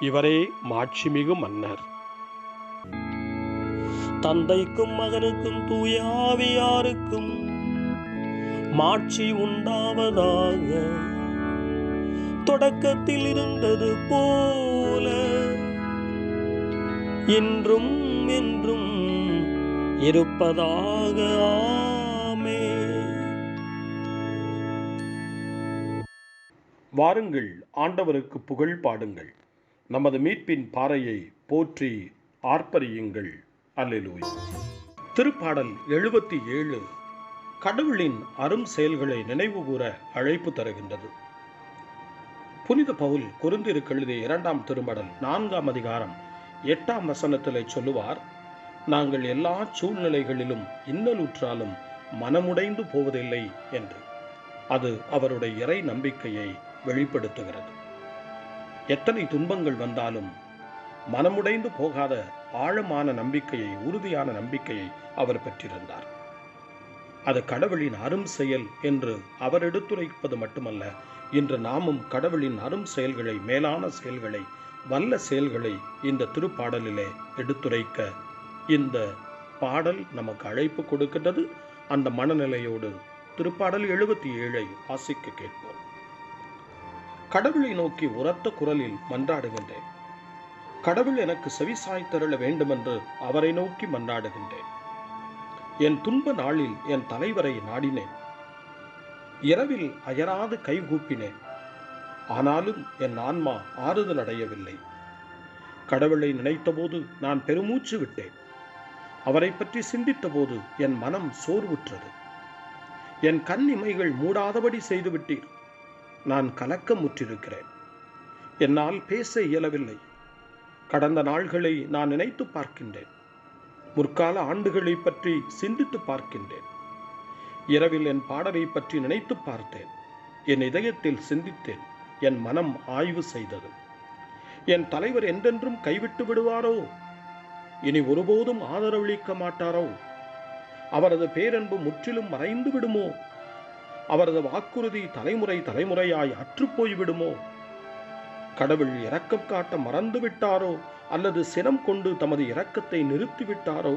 இவரே மாட்சிமிகு மன்னர். தந்தைக்கும் மகனுக்கும் தூய ஆவியாருக்கும் மாட்சி உண்டாவதாக தொடக்கத்தில் இருந்தது போல இன்றும் என்றும் இருப்பதாக. ஆமே வாருங்கள் ஆண்டவருக்கு புகழ் பாடுங்கள். நமது மீட்பின் பாறையை போற்றி ஆர்ப்பரியுங்கள். அல்லூய் திருப்பாடல் எழுபத்தி ஏழு கடவுளின் அரும் செயல்களை நினைவுகூர அழைப்பு தருகின்றது. புனித பவுல் கொரிந்தியருக்கு எழுதிய இரண்டாம் திருமடல் நான்காம் அதிகாரம் எட்டாம் வசனத்திலே சொல்லுவார் நாங்கள் எல்லா சூழ்நிலைகளிலும் இன்னலுற்றாலும் மனமுடைந்து போவதில்லை என்று. அது அவருடைய இறை நம்பிக்கையை வெளிப்படுத்துகிறது. எத்தனை துன்பங்கள் வந்தாலும் மனமுடைந்து போகாத ஆழமான நம்பிக்கையை உறுதியான நம்பிக்கையை அவர் பெற்றிருந்தார். அது கடவுளின் அரும் செயல் என்று அவர் எடுத்துரைப்பது மட்டுமல்ல இன்று நாமும் கடவுளின் அரும் செயல்களை மேலான செயல்களை வல்ல செயல்களை இந்த திருப்பாடலிலே எடுத்துரைக்க இந்த பாடல் நமக்கு அழைப்பு கொடுக்கின்றது. அந்த மனநிலையோடு திருப்பாடல் எழுபத்தி ஏழை வாசிக்க கேட்போம். கடவுளை நோக்கி உரத்த குரலில் மன்றாடுகின்றேன். கடவுள் எனக்கு செவிசாய் தருள வேண்டுமென்று அவரை நோக்கி மன்றாடுகின்றேன். என் துன்ப நாளில் என் தலைவரை நாடினேன். இரவில் அயராது கைகூப்பினேன் ஆனாலும் என் ஆன்மா ஆறுதல் அடையவில்லை. கடவுளை நினைத்தபோது நான் பெருமூச்சு விட்டேன். அவரை பற்றி சிந்தித்தபோது என் மனம் சோர்வுற்றது. என் கண் இமைகள் மூடாதபடி செய்துவிட்டீர். நான் கலக்கமுற்றிருக்கிறேன். என்னால் பேச இயலவில்லை. கடந்த நாள்களை நான் நினைத்து பார்க்கின்றேன். முற்கால ஆண்டுகளை பற்றி சிந்தித்து பார்க்கின்றேன். இரவில் என் பாடலை பற்றி நினைத்து பார்த்தேன். என் இதயத்தில் சிந்தித்தேன். என் மனம் ஆய்வு செய்தது. என் தலைவர் என்றென்றும் கைவிட்டு விடுவாரோ? இனி ஒருபோதும் ஆதரவளிக்க மாட்டாரோ? அவரது பேரன்பு முற்றிலும் மறைந்து விடுமோ? அவரது வாக்குறுதி தலைமுறை தலைமுறையாய் அற்றுப்போய்விடுமோ கடவுள் இரக்கம் காட்ட மறந்து விட்டாரோ? அல்லது சினம் கொண்டு தமது இரக்கத்தை நிறுத்திவிட்டாரோ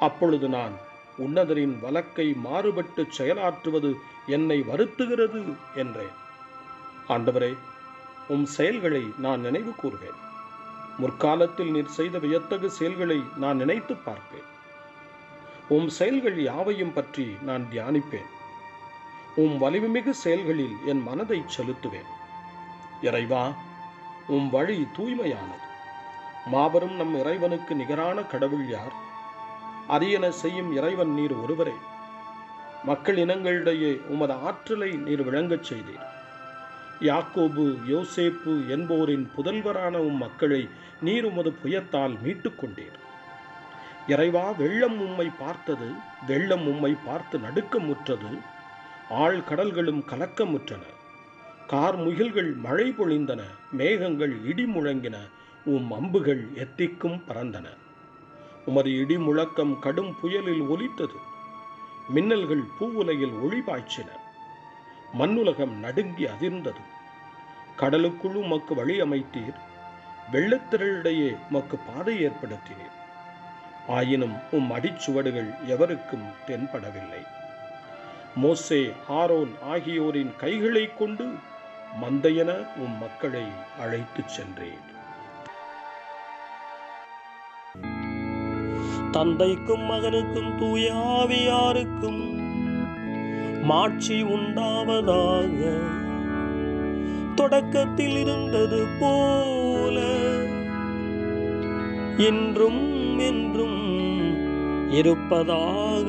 அப்பொழுது நான் உன்னதரின் வழக்கை மாறுபட்டு செயலாற்றுவது என்னை வருத்துகிறது என்றேன். ஆண்டவரே உம் செயல்களை நான் நினைவு கூறுவேன் முற்காலத்தில் நீர் செய்த வியத்தகு செயல்களை நான் நினைத்து பார்ப்பேன். உம் செயல்கள் யாவையும் பற்றி நான் தியானிப்பேன். உம் வலிவுமிகு செயல்களில் என் மனதை செலுத்துவேன். இறைவா உம் வழி தூய்மையானது. மாபெரும் நம் இறைவனுக்கு நிகரான கடவுள் யார்? அரியன செய்யும் இறைவன் நீர் ஒருவரே. மக்கள் இனங்களிடையே உமது ஆற்றலை நீர் விளங்கச் செய்தீர். யாக்கோபு யோசேப்பு என்போரின் புதல்வரான உம் மக்களை நீர் உமது புயத்தால் மீட்டுக் கொண்டீர். இறைவா வெள்ளம் உம்மை பார்த்தது வெள்ளம் உம்மை பார்த்து நடுக்கமுற்றது ஆழ்கடல்களும் கலக்கமுற்றன. கார் முகில்கள் மழை பொழிந்தன மேகங்கள் இடி முழங்கின உம் அம்புகள் எத்திக்கும் பறந்தன. உமது இடி முழக்கம் கடும் புயலில் ஒலித்தது. மின்னல்கள் பூவுலையில் ஒளிபாய்ச்சின. மண்ணுலகம் நடுங்கி அதிர்ந்தது. கடலுக்குள் உமக்கு வழி அமைத்தீர். வெள்ளத்திரளிடையே உமக்கு பாதை ஏற்படுத்தினீர். ஆயினும் உம் அடிச்சுவடுகள் எவருக்கும் தென்படவில்லை. மோசே ஆரோன் ஆகியோரின் கைகளைக் கொண்டு மந்தையென உம் மக்களை அழைத்துச் சென்றேன். தந்தைக்கும் மகனுக்கும் தூய ஆவியாருக்கும் மாட்சி உண்டாவதாக தொடக்கத்தில் இருந்தது போல இன்றும் என்றும் இருப்பதாக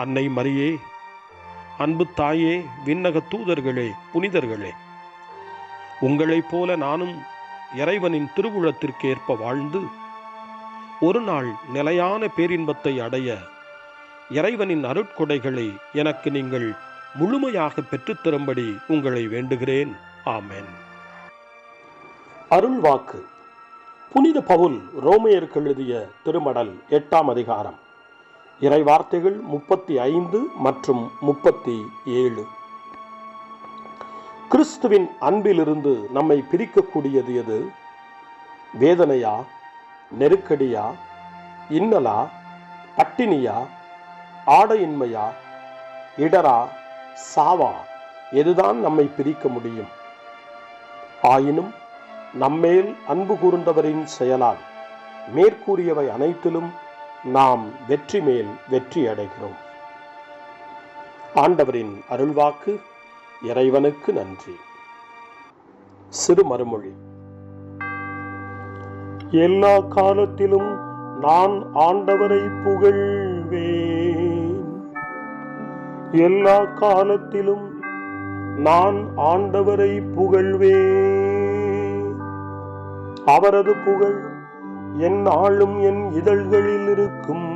அன்னை மரியே அன்பு தாயே விண்ணக தூதர்களே புனிதர்களே உங்களைப் போல நானும் இறைவனின் திருவுளத்திற்கேற்ப வாழ்ந்து ஒரு நாள் நிலையான பேரின்பத்தை அடைய இறைவனின் அருட்கொடைகளை எனக்கு நீங்கள் முழுமையாக பெற்றுத்தரும்படி உங்களை வேண்டுகிறேன். ஆமென். அருள் வாக்கு புனித பவுல் ரோமையருக்கு எழுதிய திருமடல் எட்டாம் அதிகாரம். இறை வார்த்தைகள் முப்பத்தி ஐந்து மற்றும் முப்பத்தி ஏழு. கிறிஸ்துவின் அன்பிலிருந்து நம்மை பிரிக்கக்கூடியது எது? வேதனையா? நெருக்கடியா? இன்னலா? பட்டினியா? ஆடையின்மையா? இடரா? சாவா? எதுதான் நம்மை பிரிக்க முடியும்? ஆயினும் நம்மேல் அன்பு கூர்ந்தவரின் செயலால் மேற்கூறியவை அனைத்திலும் நாம் வெற்றி மேல் வெற்றி அடைகிறோம். ஆண்டவரின் அருள்வாக்கு இறைவனுக்கு நன்றி. சிறு மறுமொழி. எல்லா காலத்திலும் நான் ஆண்டவரை புகழ்வேன். எல்லா காலத்திலும் நான் ஆண்டவரை புகழ்வேன். அவரது புகழ் என் ஆளும் என் இதழ்களில் இருக்கும்.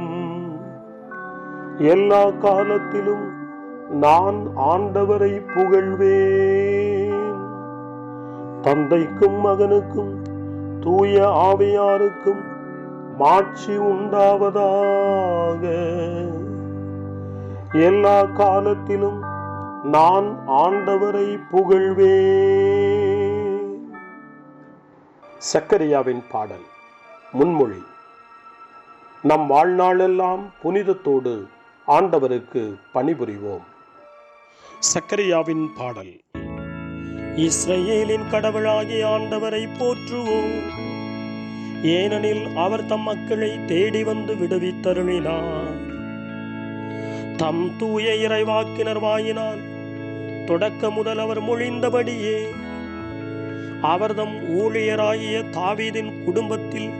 எல்லா காலத்திலும் நான் ஆண்டவரை புகழ்வேன். தந்தைக்கும் மகனுக்கும் தூய ஆவியாருக்கும் மாட்சி உண்டாவதாக. எல்லா காலத்திலும் நான் ஆண்டவரை புகழ்வேன். சக்கரியாவின் பாடல். முன்மொழி. நம் வாழ்நாளெல்லாம் புனிதத்தோடு ஆண்டவருக்கு பணிபுரிவோம். சக்கரியாவின் பாடல். இஸ்ரேலின் கடவுளாகிய ஆண்டவரை போற்றுவோம். ஏனெனில் அவர் தம் மக்களை தேடி வந்து விடுவித்தருளினார். தம் தூய இறைவாக்கினர் வாயினால் தொடக்க முதல் அவர் மொழிந்தபடியே அவர்தம் ஊழியராகிய தாவீதின் குடும்பத்தில்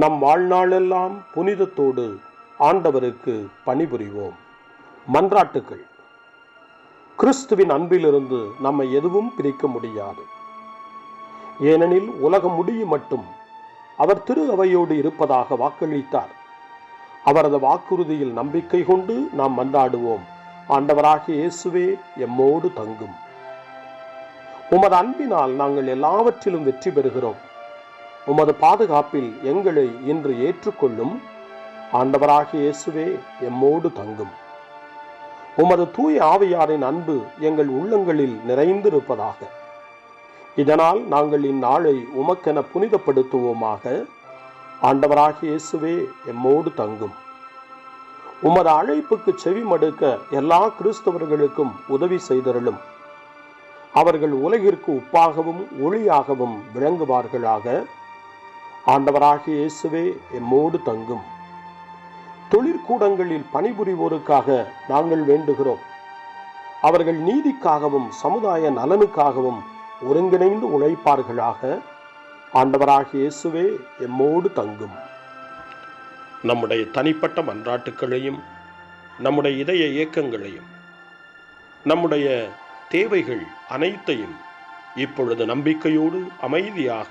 நம் வாழ்நாளெல்லாம் புனிதத்தோடு ஆண்டவருக்கு பணிபுரிவோம். மன்றாட்டுகள் கிறிஸ்துவின் அன்பிலிருந்து நம்மை எதுவும் பிரிக்க முடியாது. ஏனெனில் உலகம் முடியும் மட்டும் அவர் திரு அவையோடு இருப்பதாக வாக்களித்தார். அவரது வாக்குறுதியில் நம்பிக்கை கொண்டு நாம் மன்றாடுவோம். ஆண்டவராக இயேசுவே எம்மோடு தங்கும். உமது அன்பினால் நாங்கள் எல்லாவற்றிலும் வெற்றி பெறுகிறோம். உமது பாதுகாப்பில் எங்களை இன்று ஏற்றுக்கொள்ளும் ஆண்டவராகிய இயேசுவே எம்மோடு தங்கும். உமது தூய ஆவியாரின் அன்பு எங்கள் உள்ளங்களில் நிறைந்திருப்பதாக. இதனால் நாங்கள் இந்நாளை உமக்கென புனிதப்படுத்துவோமாக. ஆண்டவராகிய இயேசுவே எம்மோடு தங்கும். உமது அழைப்புக்கு செவி மடுக்க எல்லா கிறிஸ்தவர்களுக்கும் உதவி செய்தருளும். அவர்கள் உலகிற்கு உப்பாகவும் ஒளியாகவும் விளங்குவார்களாக. ஆண்டவராக இயேசுவே எம்மோடு தங்கும். தொழிற்கூடங்களில் பணிபுரிவோருக்காக நாங்கள் வேண்டுகிறோம். அவர்கள் நீதிக்காகவும் சமுதாய நலனுக்காகவும் ஒருங்கிணைந்து உழைப்பார்களாக ஆண்டவராக இயேசுவே எம்மோடு தங்கும். நம்முடைய தனிப்பட்ட மன்றாட்டுக்களையும் நம்முடைய இதய இயக்கங்களையும் நம்முடைய தேவைகள் அனைத்தையும் இப்பொழுது நம்பிக்கையோடு அமைதியாக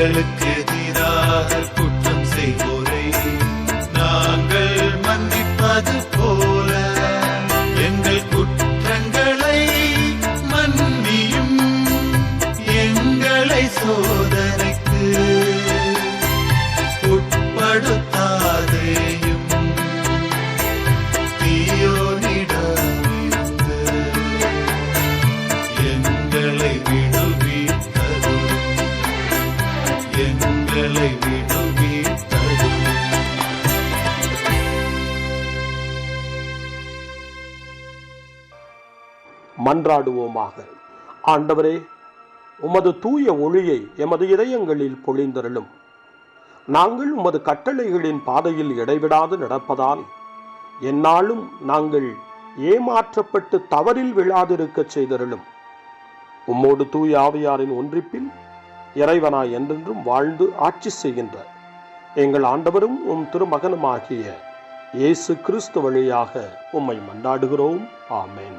எங்களுக்கு எதிராக குற்றம் செய்வோர் மன்றாடுவோமாக. ஆண்டவரே உமது தூய ஒளியை எமது இதயங்களில் பொழிந்தருளும். நாங்கள் உமது கட்டளைகளின் பாதையில் இடைவிடாது நடப்பதால் என்னாலும் நாங்கள் ஏமாற்றப்பட்டு தவறில் விழாதிருக்கச் செய்தருளும். உம்மோடு தூய ஆவியாரின் ஒன்றிப்பில் இறைவனாய் என்றென்றும் வாழ்ந்து ஆட்சி செய்கின்ற எங்கள் ஆண்டவரும் உம் திருமகனுமாகிய இயேசு கிறிஸ்து வழியாக உம்மை மன்றாடுகிறோம். ஆமேன்.